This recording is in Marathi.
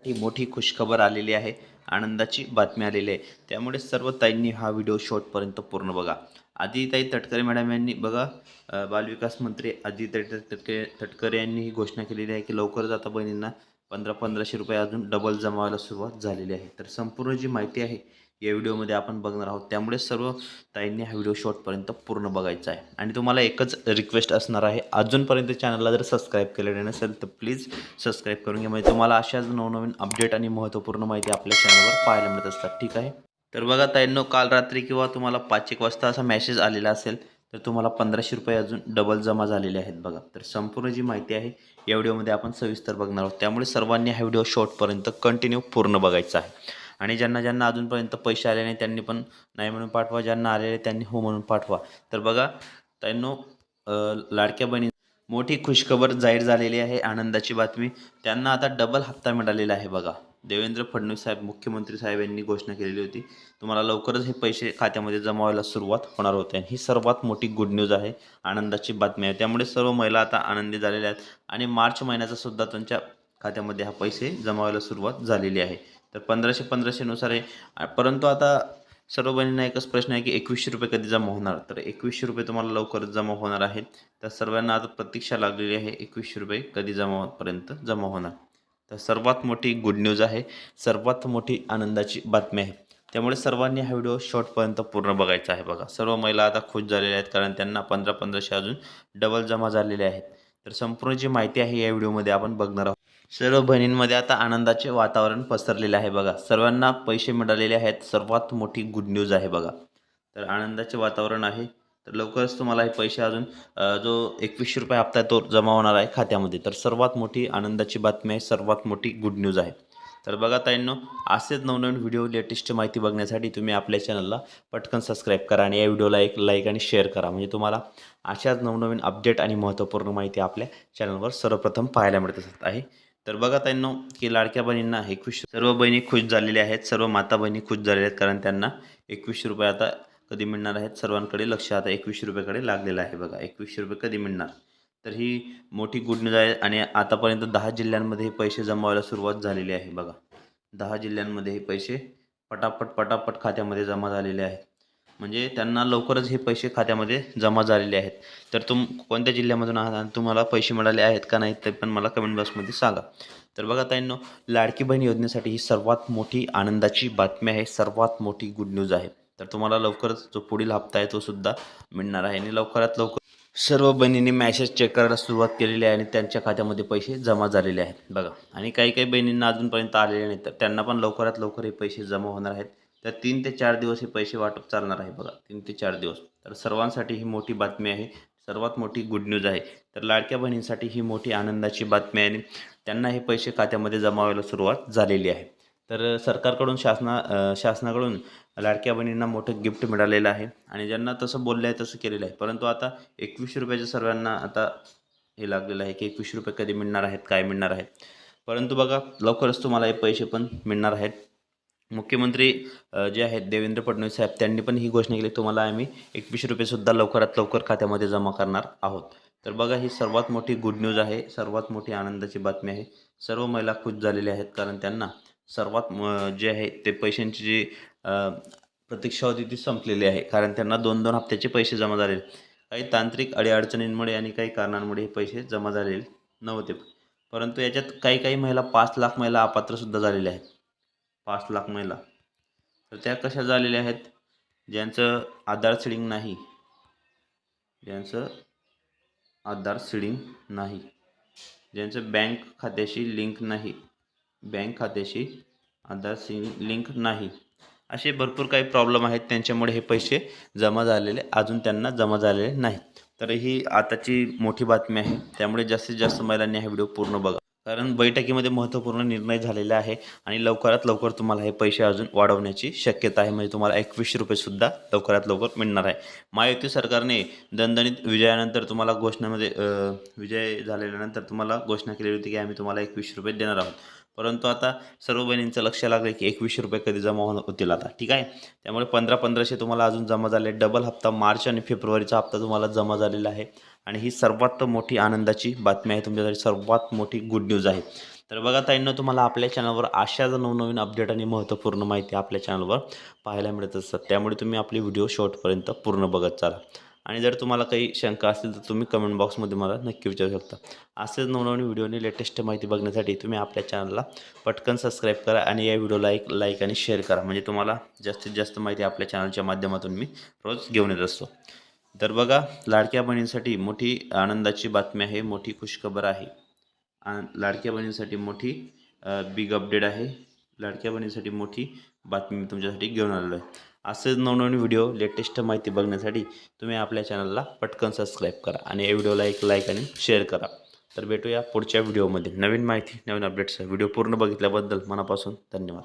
साठी मोठी खुशखबर आलेली आहे आनंदाची बातमी आलेली आहे. त्यामुळे सर्व ताईंनी हा व्हिडिओ शॉर्टपर्यंत पूर्ण बघा. आदिताई तटकरे मॅडम यांनी बघा बालविकास मंत्री आदिताई तटकरे तटकरे यांनी ही घोषणा केलेली आहे की लवकरच आता बहिणींना पंधरा पंधराशे रुपये अजून डबल जमा व्हायला सुरुवात झालेली आहे. तर संपूर्ण जी माहिती आहे या व्हिडिओमध्ये आपण बघणार आहोत. त्यामुळे सर्व ताईंनी हा व्हिडिओ शॉर्टपर्यंत पूर्ण बघायचा आहे. आणि तुम्हाला एकच रिक्वेस्ट असणार आहे अजूनपर्यंत चॅनलला जर सबस्क्राईब केलेले नसेल तर प्लीज सबस्क्राईब करून घ्या. म्हणजे तुम्हाला अशाच नवनवीन अपडेट आणि महत्त्वपूर्ण माहिती आपल्या चॅनलवर पाहायला मिळत असतात. ठीक आहे? तर बघा ताईंनो काल रात्री किंवा तुम्हाला पाच एक वाजता असा मेसेज आलेला असेल तर तुम्हाला पंधराशे रुपये अजून डबल जमा झालेले आहेत बघा. तर संपूर्ण जी माहिती आहे या व्हिडिओमध्ये आपण सविस्तर बघणार आहोत. त्यामुळे सर्वांनी हा व्हिडिओ शॉर्टपर्यंत कंटिन्यू पूर्ण बघायचा आहे. आणि ज्यांना ज्यांना अजूनपर्यंत पैसे आले नाही त्यांनी पण नाही म्हणून पाठवा. ज्यांना आलेले त्यांनी हो म्हणून पाठवा. तर बघा त्यांनो लाडक्या बहिणी मोठी खुशखबर जाहीर झालेली आहे. आनंदाची बातमी. त्यांना आता डबल हप्ता मिळालेला आहे बघा. देवेंद्र फडणवीस साहेब मुख्यमंत्री साहेब यांनी घोषणा केलेली होती. तुम्हाला लवकरच हे पैसे खात्यामध्ये जमा व्हायला सुरुवात होणार होते. आणि ही सर्वात मोठी गुड न्यूज आहे. आनंदाची बातमी आहे. त्यामुळे सर्व महिला आता आनंदी झालेल्या आहेत. आणि मार्च महिन्याचा सुद्धा त्यांच्या खात्यामध्ये हा पैसे जमा व्हायला सुरुवात झालेली आहे. तर पंधराशे पंधराशेनुसार आहे. परंतु आता सर्व बहिणींना एकच प्रश्न आहे की एकवीसशे रुपये कधी जमा होणार? तर एकवीसशे रुपये तुम्हाला लवकरच जमा होणार आहेत. तर सर्वांना आता प्रतीक्षा लागलेली आहे एकवीसशे रुपये कधी जमापर्यंत जमा होणार. तर सर्वात मोठी गुड न्यूज आहे. सर्वात मोठी आनंदाची बातमी आहे. त्यामुळे सर्वांनी हा व्हिडिओ शॉर्टपर्यंत पूर्ण बघायचा आहे बघा. सर्व महिला आता खुश झालेल्या आहेत कारण त्यांना पंधरा पंधराशे अजून डबल जमा झालेले आहेत. तर संपूर्ण जी माहिती आहे या व्हिडिओमध्ये आपण बघणार आहोत. सर्व बहिणींमध्ये आता आनंदाचे वातावरण पसरलेले आहे बघा. सर्वांना पैसे मिळालेले आहेत. सर्वात मोठी गुड न्यूज आहे बघा. तर आनंदाचे वातावरण आहे. तर लवकरच तुम्हाला हे पैसे अजून जो एकवीसशे रुपये हप्ता आहे तो जमा होणार आहे खात्यामध्ये. तर सर्वात मोठी आनंदाची बातमी आहे. सर्वात मोठी गुड न्यूज आहे. तर बघा ताईंनो असेच नवनवीन व्हिडिओ लेटेस्ट माहिती बघण्यासाठी तुम्ही आपल्या चॅनलला पटकन सबस्क्राईब करा आणि या व्हिडिओला एक लाईक आणि शेअर करा. म्हणजे तुम्हाला अशाच नवनवीन अपडेट आणि महत्त्वपूर्ण माहिती आपल्या चॅनलवर सर्वप्रथम पाहायला मिळत असत आहे. तर बघा त्यांना की लाडक्या बहिणींना एकवीस सर्व बहिणी खुश झालेल्या आहेत सर्व माता बहिणी खुश झालेल्या आहेत कारण त्यांना एकवीसशे रुपये आता कधी मिळणार आहेत सर्वांकडे लक्ष आता एकवीसशे रुपयाकडे लागलेलं आहे बघा. एकवीसशे रुपये कधी मिळणार? तर ही मोठी गुड न्यूज आहे आणि आतापर्यंत दहा जिल्ह्यांमध्ये हे पैसे जमा व्हायला सुरुवात झालेली आहे बघा. दहा जिल्ह्यांमध्ये हे पैसे पटापट पटापट खात्यामध्ये जमा झालेले आहेत. म्हणजे त्यांना लवकरच हे पैसे खात्यामध्ये जमा झालेले आहेत. तर तुम कोणत्या जिल्ह्यामधून आहात आणि तुम्हाला पैसे मिळाले आहेत का नाही ते पण मला कमेंट बॉक्समध्ये सांगा. तर बघा ताईंनो लाडकी बहीण योजनेसाठी ही सर्वात मोठी आनंदाची बातमी आहे. सर्वात मोठी गुड न्यूज आहे. तर तुम्हाला लवकरच जो पुढील हप्ता आहे तो सुद्धा मिळणार आहे. आणि लवकरात लवकर सर्व बहिणींनी मॅसेज चेक करायला सुरुवात केलेली आहे आणि त्यांच्या खात्यामध्ये पैसे जमा झालेले आहेत. बघा. आणि काही काही बहिणींना अजूनपर्यंत आलेले नाहीत. तर त्यांना पण लवकरात लवकर हे पैसे जमा होणार आहेत. तर तीन ते चार दिवस हे पैसे वाटप चालणार आहे बघा तीन ते चार दिवस. तर सर्वांसाठी ही मोठी बातमी आहे सर्वात मोठी गुड न्यूज आहे. तर लाडक्या बहिणींसाठी ही मोठी आनंदाची बातमी आहे आणि त्यांना हे पैसे खात्यामध्ये जमा व्हायला सुरुवात झालेली आहे. तर सरकारकडून शासना शासनाकडून लाडक्या बहिणींना मोठं गिफ्ट मिळालेलं आहे आणि ज्यांना तसं बोललं आहे तसं केलेलं आहे. परंतु आता एकवीसशे रुपयाच्या सर्वांना आता हे लागलेलं आहे की एकवीसशे रुपये कधी मिळणार आहेत काय मिळणार आहेत? परंतु बघा लवकरच तुम्हाला हे पैसे पण मिळणार आहेत. मुख्यमंत्री जे आहेत देवेंद्र फडणवीस साहेब त्यांनी पण ही घोषणा केली तुम्हाला आम्ही एकवीसशे रुपयेसुद्धा लवकरात लवकर खात्यामध्ये जमा करणार आहोत. तर बघा ही सर्वात मोठी गुड न्यूज आहे सर्वात मोठी आनंदाची बातमी आहे. सर्व महिला खुश झालेल्या आहेत कारण त्यांना सर्वात म- जे आहे ते पैशांची जी प्रतीक्षा होती ती संपलेली आहे. कारण त्यांना दोन दोन हप्त्याचे पैसे जमा झाले. काही तांत्रिक अडीअडचणींमुळे आणि काही कारणांमुळे हे पैसे जमा झालेले नव्हते. परंतु याच्यात काही काही महिला पाच लाख महिला अपात्रसुद्धा झालेल्या आहेत. पाच लाख महिला. तर त्या कशा झालेल्या आहेत? ज्यांचं आधार सिडिंग नाही. ज्यांचं आधार सिडिंग नाही. ज्यांचं बँक खात्याशी लिंक नाही. बँक खात्याशी आधार सिंग लिंक नाही. असे भरपूर काही प्रॉब्लेम आहेत. त्यांच्यामुळे हे पैसे जमा झालेले अजून त्यांना जमा झालेले नाहीत. तर ही आताची मोठी बातमी आहे. त्यामुळे जास्तीत जास्त महिलांनी हा व्हिडिओ पूर्ण बघा. कारण बैठकीमध्ये महत्त्वपूर्ण निर्णय झालेला आहे आणि लवकरात लवकर तुम्हाला हे पैसे अजून वाढवण्याची शक्यता आहे. म्हणजे तुम्हाला एकवीसशे रुपयेसुद्धा लवकरात लवकर मिळणार आहे. महायुती सरकारने दणदणीत विजयानंतर तुम्हाला घोषणामध्ये विजय झालेल्यानंतर तुम्हाला घोषणा केलेली होती की आम्ही तुम्हाला एकवीसशे रुपये देणार आहोत. परंतु आता सर्व बहिणींचं लक्ष लागलं की एकवीसशे रुपये कधी जमा होणं होतील आता. ठीक आहे? त्यामुळे पंधरा पंधराशे तुम्हाला अजून जमा झाले. डबल हप्ता मार्च आणि फेब्रुवारीचा हप्ता तुम्हाला जमा झालेला आहे. आणि ही सर्वात मोठी आनंदाची बातमी आहे. तुमच्यासाठी सर्वात मोठी गुड न्यूज आहे. तर बघा ताईंना तुम्हाला आपल्या चॅनलवर अशाच नवनवीन अपडेट आणि महत्त्वपूर्ण माहिती आपल्या चॅनलवर पाहायला मिळत असतात त्यामुळे तुम्ही आपली व्हिडिओ शॉर्टपर्यंत पूर्ण बघत चाला. आणि जर तुम्हाला काही शंका असतील तर तुम्ही कमेंट बॉक्समध्ये मला नक्की विचारू शकता. असेच नवनवीन व्हिडिओने लेटेस्ट माहिती बघण्यासाठी तुम्ही आपल्या चॅनलला पटकन सबस्क्राईब करा आणि या व्हिडिओला एक लाईक आणि शेअर करा. म्हणजे तुम्हाला जास्तीत जास्त माहिती आपल्या चॅनलच्या माध्यमातून मी रोज घेऊन येत असतो. तर बघा लाडक्या बहिणींसाठी मोठी आनंदाची बातमी आहे मोठी खुशखबर आहे. लाडक्या बहिणींसाठी मोठी बिग अपडेट आहे. लाडक्या बहिणीसाठी मोठी बातमी मी तुमच्यासाठी घेऊन आलेलो आहे. असेच नवनवीन व्हिडिओ लेटेस्ट माहिती बघण्यासाठी तुम्ही आपल्या चॅनलला पटकन सबस्क्राईब करा आणि या व्हिडिओला एक लाईक आणि शेअर करा. तर भेटूया पुढच्या व्हिडिओमध्ये. नवीन माहिती नवीन अपडेट्स व्हिडिओ पूर्ण बघितल्याबद्दल मनापासून धन्यवाद.